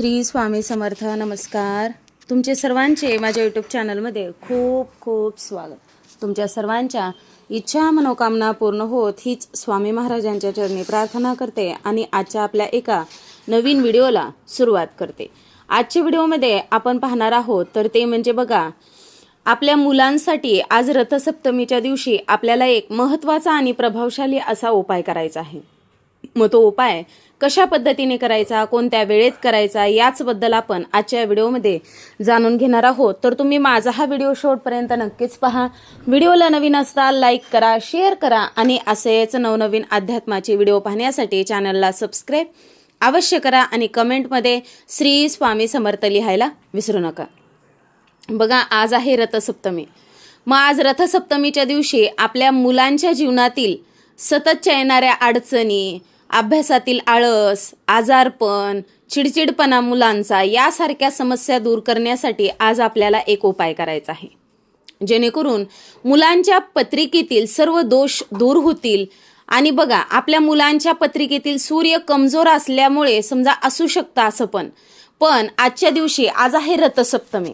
श्री स्वामी समर्थ नमस्कार. तुमचे सर्वांचे माझ्या यूट्यूब चॅनलमध्ये खूप खूप स्वागत. तुमच्या सर्वांच्या इच्छा मनोकामना पूर्ण होत हीच स्वामी महाराजांच्या चरणी प्रार्थना करते आणि आजच्या आपल्या एका नवीन व्हिडिओला सुरुवात करते. आजच्या व्हिडिओमध्ये आपण पाहणार आहोत तर ते म्हणजे बघा आपल्या मुलांसाठी आज रथसप्तमीच्या दिवशी आपल्याला एक महत्त्वाचा आणि प्रभावशाली असा उपाय करायचा आहे. मग तो उपाय कशा पद्धतीने करायचा कोणत्या वेळेत करायचा याचबद्दल आपण आजच्या व्हिडिओमध्ये जाणून घेणार आहोत. तर तुम्ही माझा हा व्हिडिओ शेवटपर्यंत नक्कीच पहा. व्हिडिओला नवीन असता लाईक करा शेअर करा आणि असेच नवनवीन अध्यात्माचे व्हिडिओ पाहण्यासाठी चॅनलला सबस्क्राईब अवश्य करा आणि कमेंटमध्ये श्री स्वामी समर्थ लिहायला विसरू नका. बघा आज आहे रथसप्तमी. मग आज रथसप्तमीच्या दिवशी आपल्या मुलांच्या जीवनातील सततच्या येणाऱ्या अडचणी अभ्यासातील आळस आजारपण चिडचिडपणा मुलांचा यासारख्या समस्या दूर करण्यासाठी आज आपल्याला एक उपाय करायचा आहे. जेणेकरून मुलांच्या पत्रिकेतील सर्व दोष दूर होतील. आणि बघा आपल्या मुलांच्या पत्रिकेतील सूर्य कमजोर असल्यामुळे समजा असू शकतं असं पण. पण आजच्या दिवशी आज आहे रथसप्तमी.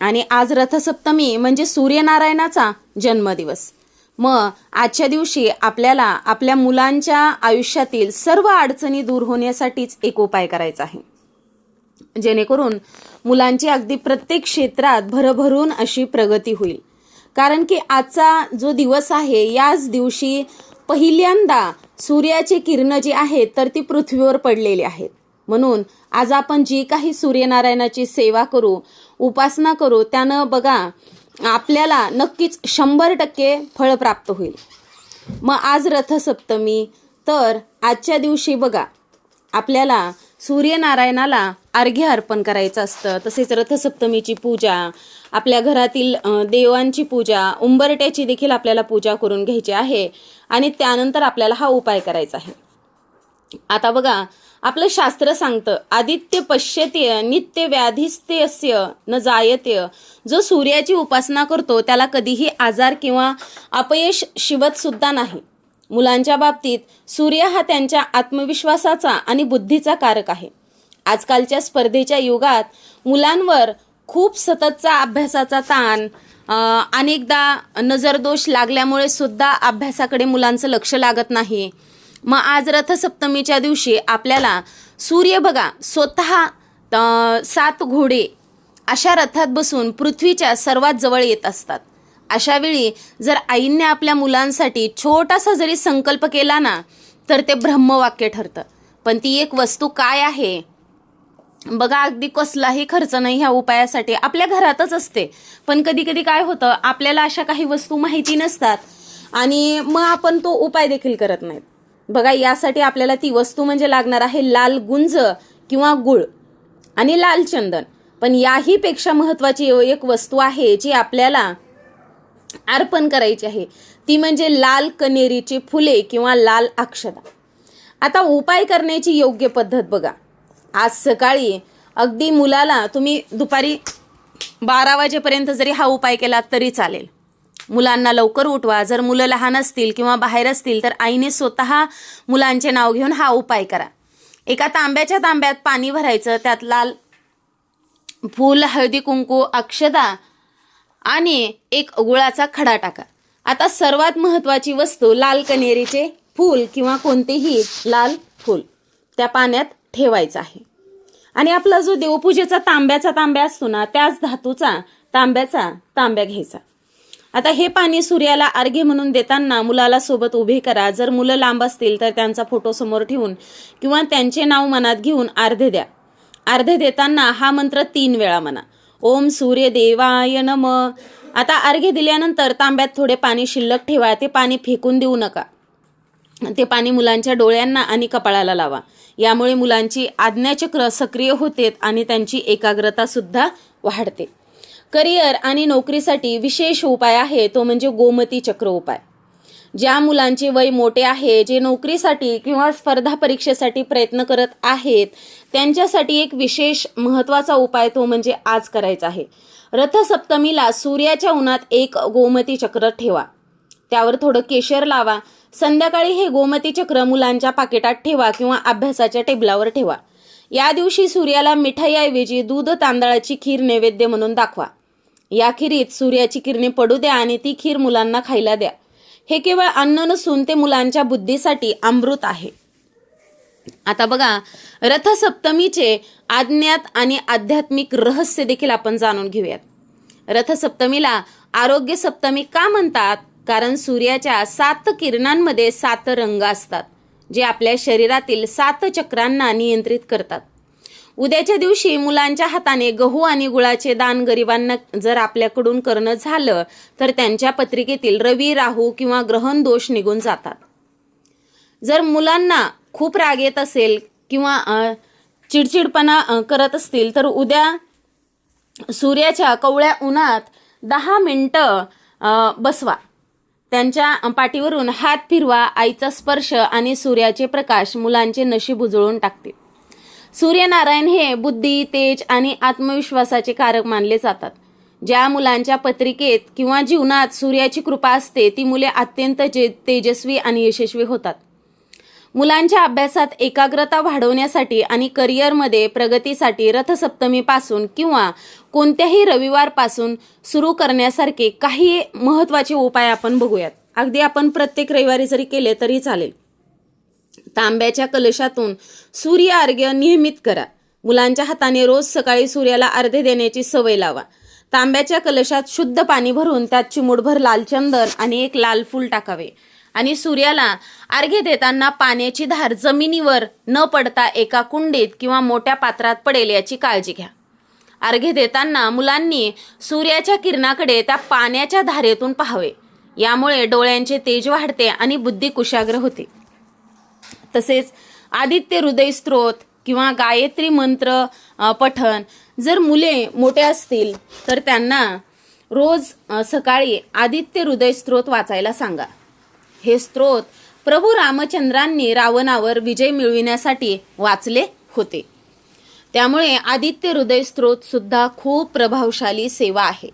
आणि आज रथसप्तमी म्हणजे सूर्यनारायणाचा जन्मदिवस. मग आजच्या दिवशी आपल्याला आपल्या मुलांच्या आयुष्यातील सर्व अडचणी दूर होण्यासाठीच एक उपाय करायचा आहे. जेणेकरून मुलांची अगदी प्रत्येक क्षेत्रात भरभरून अशी प्रगती होईल. कारण की आजचा जो दिवस आहे याच दिवशी पहिल्यांदा सूर्याची किरणं जी आहेत तर ती पृथ्वीवर पडलेली आहेत. म्हणून आज आपण जी काही सूर्यनारायणाची सेवा करू उपासना करू त्यानं बघा आपल्याला नक्कीच शंभर टक्के फळ प्राप्त होईल. मग आज रथसप्तमी तर आजच्या दिवशी बघा आपल्याला सूर्यनारायणाला अर्घ्य अर्पण करायचं असतं. तसेच रथसप्तमीची पूजा आपल्या घरातील देवांची पूजा उंबरट्याची देखील आपल्याला पूजा करून घ्यायची आहे. आणि त्यानंतर आपल्याला हा उपाय करायचा आहे. आता बघा आपलं शास्त्र सांगतं आदित्य पश्यत्य नित्य व्याधिस्त्यस्य न जायत्य. जो सूर्याची उपासना करतो त्याला कधीही आजार किंवा अपयश शिवत सुद्धा नाही. मुलांच्या बाबतीत सूर्य हा त्यांच्या आत्मविश्वासाचा आणि बुद्धीचा कारक आहे. आजकालच्या स्पर्धेच्या युगात मुलांवर खूप सततचा अभ्यासाचा ताण अनेकदा नजरदोष लागल्यामुळे सुद्धा अभ्यासाकडे मुलांचं लक्ष लागत नाही. मग आज रथसप्तमीच्या दिवशी आपल्याला सूर्य बघा स्वतः सात घोडे अशा रथात बसून पृथ्वीच्या सर्वात जवळ येत असतात. अशा वेळी जर आईने आपल्या मुलांसाठी छोटासा जरी संकल्प केला ना तर ते ब्रह्मवाक्य ठरतं. पण ती एक वस्तू काय आहे? बघा अगदी कसलाही खर्च नाही ह्या उपायासाठी. आपल्या घरातच असते. पण कधी कधी काय होतं आपल्याला अशा काही वस्तू माहिती नसतात आणि मग आपण तो उपाय देखील करत नाहीत. बघा यासाठी आपल्याला ती वस्तू म्हणजे लागणार आहे लाल गुंज किंवा गुळ आणि लाल चंदन. पण याही पेक्षा महत्वाची एक वस्तू आहे जी आपल्याला अर्पण करायची आहे. ती म्हणजे लाल कनेरीची फुले किंवा लाल अक्षता. आता उपाय करण्याची योग्य पद्धत बघा. आज सकाळी अगदी मुलाला तुम्ही दुपारी बारा वाजेपर्यंत जरी हा उपाय केला तरी चालेल. मुलांना लवकर उठवा. जर मुलं लहान असतील किंवा बाहेर असतील तर आईने स्वतः मुलांचे नाव घेऊन हा उपाय करा. एका तांब्याच्या तांब्यात पाणी भरायचं त्यात लाल फूल हळदी कुंकू अक्षदा आणि एक गुळाचा खडा टाका. आता सर्वात महत्वाची वस्तू लाल कनेरीचे फूल किंवा कोणतेही लाल फूल त्या पाण्यात ठेवायचं आहे. आणि आपला जो देवपूजेचा तांब्याचा तांब्या असतो ना त्याच धातूचा तांब्याचा तांब्या घ्यायचा. आता हे पाणी सूर्याला अर्घ्य म्हणून देताना मुलाला सोबत उभे करा. जर मुलं लांब असतील तर त्यांचा फोटो समोर ठेवून किंवा त्यांचे नाव मनात घेऊन अर्धे द्या. अर्धे देताना हा मंत्र तीन वेळा म्हणा. ओम सूर्य देवाय नम. आता अर्घ्य दिल्यानंतर तांब्यात थोडे पाणी शिल्लक ठेवा. ते पाणी फेकून देऊ नका. ते पाणी मुलांच्या डोळ्यांना आणि कपाळाला लावा. यामुळे मुलांची आज्ञाचक्र सक्रिय होते आणि त्यांची एकाग्रता सुद्धा वाढते. करिअर आणि नोकरीसाठी विशेष उपाय आहे तो म्हणजे गोमती चक्र उपाय. ज्या मुलांचे वय मोठे आहे जे नोकरीसाठी किंवा स्पर्धा परीक्षेसाठी प्रयत्न करत आहेत त्यांच्यासाठी एक विशेष महत्त्वाचा उपाय तो म्हणजे आज करायचा आहे. रथसप्तमीला सूर्याच्या उन्हात एक गोमती चक्र ठेवा. त्यावर थोडं केशर लावा. संध्याकाळी हे गोमती चक्र मुलांच्या पाकिटात ठेवा किंवा अभ्यासाच्या टेबलावर ठेवा. या दिवशी सूर्याला मिठाईऐवजी दूध तांदळाची खीर नैवेद्य म्हणून दाखवा. या खिरीत सूर्याची किरणे पडू द्या आणि ती खीर मुलांना खायला द्या. हे केवळ अन्न नसून ते मुलांच्या बुद्धीसाठी अमृत आहे. आता बघा रथसप्तमीचे आज्ञात आणि आध्यात्मिक रहस्य देखील आपण जाणून घेऊयात. रथसप्तमीला आरोग्य सप्तमी का म्हणतात? कारण सूर्याच्या सात किरणांमध्ये सात रंग असतात. जे आपल्या शरीरातील सात चक्रांना नियंत्रित करतात. उद्याच्या दिवशी मुलांच्या हाताने गहू आणि गुळाचे दान गरिबांना जर आपल्याकडून करणं झालं तर त्यांच्या पत्रिकेतील रवी राहू किंवा ग्रहण दोष निघून जातात. जर मुलांना खूप राग येत असेल किंवा चिडचिडपणा करत असतील तर उद्या सूर्याच्या कवळ्या उन्हात दहा मिनटं बसवा. त्यांच्या पाठीवरून हात फिरवा आईचा स्पर्श आणि सूर्याचे प्रकाश मुलांचे नशीब उजळून टाकतील. सूर्यनारायण हे बुद्धी तेज आणि आत्मविश्वासाचे कारक मानले जातात. ज्या मुलांच्या पत्रिकेत किंवा जीवनात सूर्याची कृपा असते ती मुले अत्यंत जे तेजस्वी आणि यशस्वी होतात. मुलांच्या अभ्यासात एकाग्रता वाढवण्यासाठी आणि करिअरमध्ये प्रगतीसाठी रथसप्तमीपासून किंवा कोणत्याही रविवारपासून सुरू करण्यासारखे काही महत्त्वाचे उपाय आपण बघूयात. अगदी आपण प्रत्येक रविवारी जरी केले तरी चालेल. तांब्याच्या कलशातून सूर्य अर्घ्य नियमित करा. मुलांच्या हाताने रोज सकाळी सूर्याला अर्धे देण्याची सवय लावा. तांब्याच्या कलशात शुद्ध पाणी भरून त्यात चिमूटभर लाल चंदन आणि एक लाल फूल टाकावे. आणि सूर्याला अर्घ्य देताना पाण्याची धार जमिनीवर न पडता एका कुंडीत किंवा मोठ्या पात्रात पडेल याची काळजी घ्या. अर्घ्य देताना मुलांनी सूर्याच्या किरणाकडे त्या पाण्याच्या धारेतून पाहावे. यामुळे डोळ्यांचे तेज वाढते आणि बुद्धी कुशाग्र होते. तसेच आदित्य हृदय स्त्रोत किंवा गायत्री मंत्र पठन पठण जर मुले मोठे असतील तर त्यांना रोज सकाळी आदित्य हृदय स्त्रोत वाचायला सांगा. हे स्त्रोत प्रभू रामचंद्रांनी रावणावर विजय मिळविण्यासाठी वाचले होते. त्यामुळे आदित्य हृदय स्त्रोत सुद्धा खूप प्रभावशाली सेवा आहे.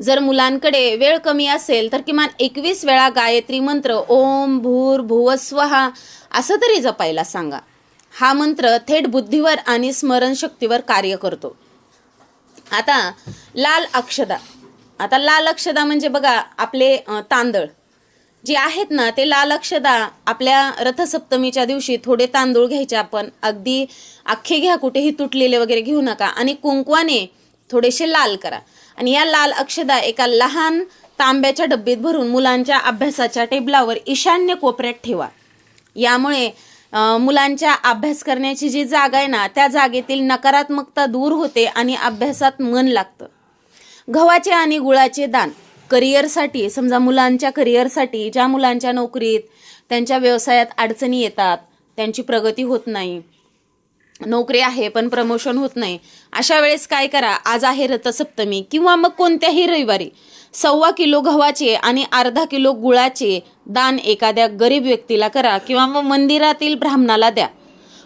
जर मुलांकडे वेळ कमी असेल तर किमान एकवीस वेळा गायत्री मंत्र ओम भूर भुवस्वहा असं तरी जपायला सांगा. हा मंत्र थेट बुद्धीवर आणि स्मरणशक्तीवर कार्य करतो. आता लाल अक्षदा. आता लाल अक्षदा म्हणजे बघा आपले तांदळ. जे आहेत ना ते लाल अक्षदा आपल्या रथसप्तमीच्या दिवशी थोडे तांदूळ घ्यायचे आपण. अगदी अख्खे घ्या कुठेही तुटलेले वगैरे घेऊ नका. आणि कुंकवाने थोडेसे लाल करा. आणि या लाल अक्षदा एका लहान तांब्याच्या डब्बीत भरून मुलांच्या अभ्यासाच्या टेबलावर ईशान्य कोपऱ्यात ठेवा. यामुळे मुलांच्या अभ्यास करण्याची जी जागा आहे ना त्या जागेतील नकारात्मकता दूर होते आणि अभ्यासात मन लागतं. गव्हाचे आणि गुळाचे दान. करिअरसाठी समजा मुलांच्या करिअरसाठी ज्या मुलांच्या नोकरीत त्यांच्या व्यवसायात अडचणी येतात त्यांची प्रगती होत नाही. नोकरी आहे पण प्रमोशन होत नाही. अशा वेळेस काय करा? आज आहे रथसप्तमी किंवा मग कोणत्याही रविवारी. सव्वा किलो गव्हाचे आणि अर्धा किलो गुळाचे दान एखाद्या गरीब व्यक्तीला करा किंवा मग मंदिरातील ब्राह्मणाला द्या.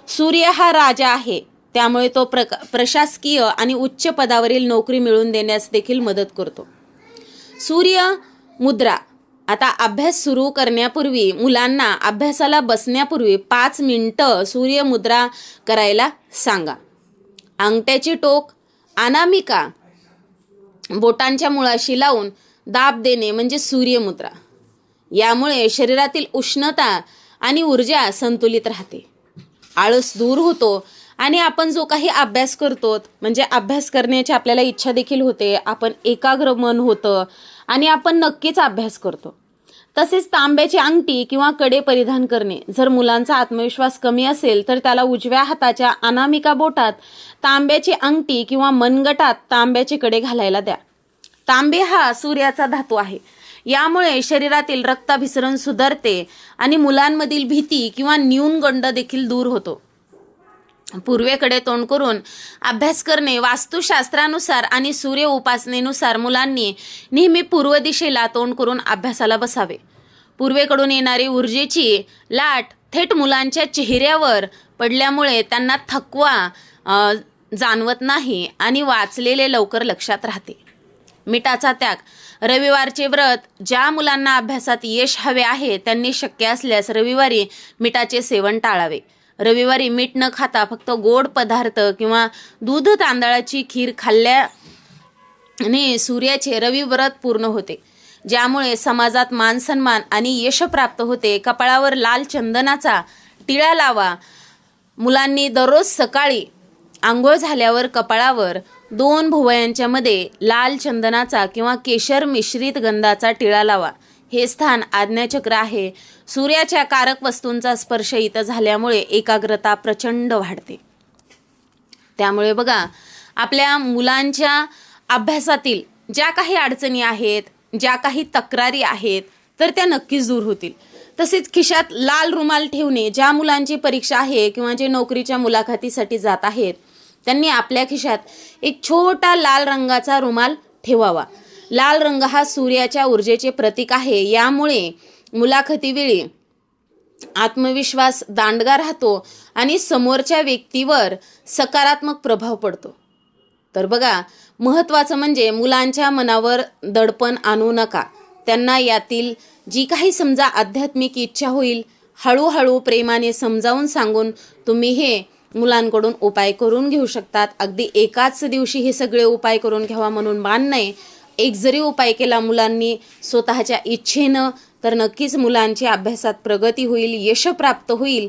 सूर्य हा राजा आहे. त्यामुळे तो प्र प्रशासकीय आणि उच्च पदावरील नोकरी मिळवून देण्यास देखील मदत करतो. सूर्य मुद्रा. आता अभ्यास सुरू करण्यापूर्वी मुलांना अभ्यासाला बसण्यापूर्वी पाच मिनटं सूर्यमुद्रा करायला सांगा. अंगठ्याची टोक अनामिका. बोटांच्या मुळाशी लावून दाब देणे म्हणजे सूर्यमुद्रा यामुळे शरीरातील उष्णता आणि ऊर्जा संतुलित राहते. आळस दूर होतो आणि आपण जो काही अभ्यास करतो म्हणजे अभ्यास करण्याची आपल्याला इच्छा देखील होते आपण एकाग्र मन होतं आणि आपण नक्कीच अभ्यास करतो. तसेच तांब्याची अंगठी किंवा कडे परिधान करणे. जर मुलांचा आत्मविश्वास कमी असेल तर त्याला उजव्या हाताच्या अनामिका बोटात तांब्याची अंगठी किंवा मनगटात तांब्याचे कडे घालायला द्या. तांबे हा सूर्याचा धातू आहे. यामुळे शरीरातील रक्ताभिसरण सुधारते आणि मुलांमधील भीती किंवा न्यूनगंड देखील दूर होतो. पूर्वेकडे तोंड करून अभ्यास करणे वास्तुशास्त्रानुसार आणि सूर्य उपासनेनुसार मुलांनी नेहमी पूर्व दिशेला तोंड करून अभ्यासाला बसावे. पूर्वेकडून येणारी ऊर्जेची लाट थेट मुलांच्या चेहऱ्यावर पडल्यामुळे त्यांना थकवा जाणवत नाही आणि वाचलेले लवकर लक्षात राहते. मिठाचा त्याग. रविवारचे व्रत ज्या मुलांना अभ्यासात यश हवे आहे त्यांनी शक्य असल्यास रविवारी मिठाचे सेवन टाळावे. रविवारी मीठ न खाता फक्त गोड पदार्थ किंवा दूध तांदळाची खीर खाल्ल्या आणि सूर्याचे रवी व्रत पूर्ण होते. ज्यामुळे समाजात मानसन्मान आणि यश प्राप्त होते. कपाळावर लाल चंदनाचा टिळा लावा. मुलांनी दररोज सकाळी आंघोळ झाल्यावर कपाळावर दोन भुवयांच्या मध्ये लाल चंदनाचा किंवा केशर मिश्रित गंधाचा टिळा लावा. हे स्थान आज्ञाचक्र आहे. सूर्याच्या कारक वस्तूंचा स्पर्श इथं झाल्यामुळे एकाग्रता प्रचंड वाढते. त्यामुळे बघा आपल्या मुलांच्या अभ्यासातील ज्या काही अडचणी आहेत ज्या काही तक्रारी आहेत तर त्या नक्कीच दूर होतील. तसेच खिशात लाल रुमाल ठेवणे ज्या मुलांची परीक्षा आहे किंवा जे नोकरीच्या मुलाखतीसाठी जात आहेत त्यांनी आपल्या खिशात एक छोटा लाल रंगाचा रुमाल ठेवावा. लाल रंग हा सूर्याच्या ऊर्जेचे प्रतीक आहे. यामुळे मुलाखतीवेळी आत्मविश्वास दांडगा राहतो आणि समोरच्या व्यक्तीवर सकारात्मक प्रभाव पडतो. तर बघा महत्त्वाचं म्हणजे मुलांच्या मनावर दडपण आणू नका. त्यांना यातील जी काही समजा आध्यात्मिक इच्छा होईल हळूहळू प्रेमाने समजावून सांगून तुम्ही हे मुलांकडून उपाय करून घेऊ शकतात. अगदी एकाच दिवशी हे सगळे उपाय करून घ्यावा म्हणून मान नाही. एक जरी उपाय केला मुलांनी स्वतःच्या इच्छेनं तर नक्कीच मुलांची अभ्यासात प्रगती होईल यश प्राप्त होईल.